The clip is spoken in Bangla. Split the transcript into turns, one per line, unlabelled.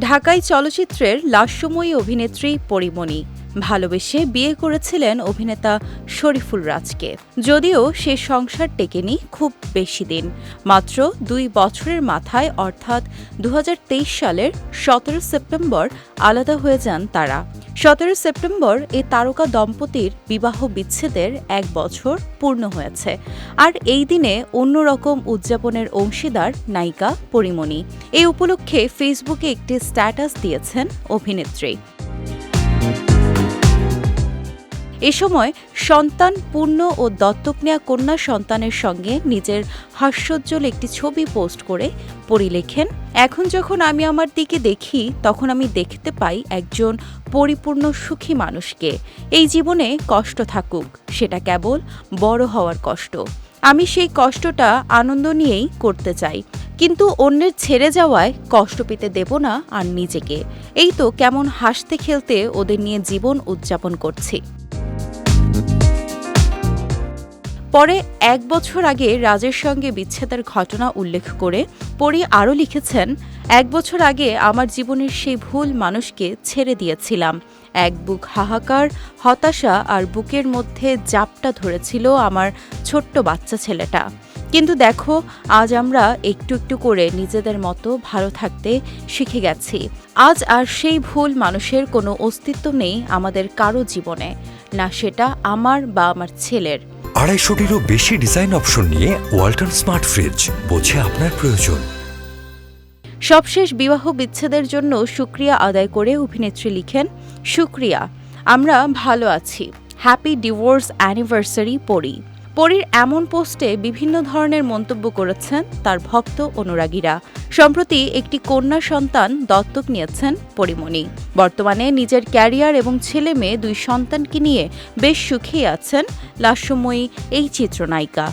ঢাকাই চলচ্চিত্রের লাস্যময়ী অভিনেত্রী পরিমণি। ভালোবেসে বিয়ে করেছিলেন অভিনেতা শরীফুল রাজকে। যদিও সে সংসার টেকেনি খুব বেশি দিন। মাত্র দুই বছরের মাথায় অর্থাৎ দু হাজার তেইশ সালের সতেরো সেপ্টেম্বর আলাদা হয়ে যান তারা। সতেরো সেপ্টেম্বর এ তারকা দম্পতির বিবাহ বিচ্ছেদের এক বছর পূর্ণ হয়েছে। আর এই দিনে অন্যরকম উদযাপনের অংশীদার নায়িকা পরিমণি। এই উপলক্ষে ফেসবুকে একটি স্ট্যাটাস দিয়েছেন অভিনেত্রী। এ সময় সন্তান পূর্ণ ও দত্তক নেয়া কন্যা সন্তানের সঙ্গে নিজের হাস্যোজ্জ্বল একটি ছবি পোস্ট করে পরি লেখেন এখন যখন আমি আমার দিকে দেখি, তখন আমি দেখতে পাই একজন পরিপূর্ণ সুখী মানুষকে। এই জীবনে কষ্ট থাকুক, সেটা কেবল বড় হওয়ার কষ্ট। আমি সেই কষ্টটা আনন্দ নিয়েই করতে চাই। কিন্তু অন্যের ছেড়ে যাওয়ায় কষ্ট পেতে দেব না আর নিজেকে। এই তো কেমন হাসতে খেলতে ওদের নিয়ে জীবন উদযাপন করছি। পরে এক বছর আগে রাজের সঙ্গে বিচ্ছেদের ঘটনা উল্লেখ করে পরি আরও লিখেছেন, এক বছর আগে আমার জীবনের সেই ভুল মানুষকে ছেড়ে দিয়েছিলাম। এক বুক হাহাকার, হতাশা আর বুকের মধ্যে জাপটা ধরেছিল আমার ছোট্ট বাচ্চা ছেলেটা। কিন্তু দেখো, আজ আমরা একটু একটু করে নিজেদের মতো ভালো থাকতে শিখে গেছি। আজ আর সেই ভুল মানুষের কোনো অস্তিত্ব নেই আমাদের কারও জীবনে। না সেটা আমার বা আমার ছেলের।
আড়াইশোটিরও বেশি ডিজাইন অপশন নিয়ে ওয়াল্টন স্মার্ট ফ্রিজ বোঝে আপনার প্রয়োজন।
সবশেষ বিবাহ বিচ্ছেদের জন্য সুক্রিয়া আদায় করে অভিনেত্রী লিখেন, সুক্রিয়া, আমরা ভালো আছি। হ্যাপি ডিভোর্স অ্যানিভার্সারি পড়ি পরীর এমন পোস্টে বিভিন্ন ধরনের মন্তব্য করেছেন তার ভক্ত অনুরাগীরা। সম্প্রতি একটি কন্যা সন্তান দত্তক নিয়েছেন পরিমণি। বর্তমানে নিজের ক্যারিয়ার এবং ছেলে মেয়ে দুই সন্তানকে নিয়ে বেশ সুখী আছেন লাস্যময়ী এই চিত্রনায়িকা।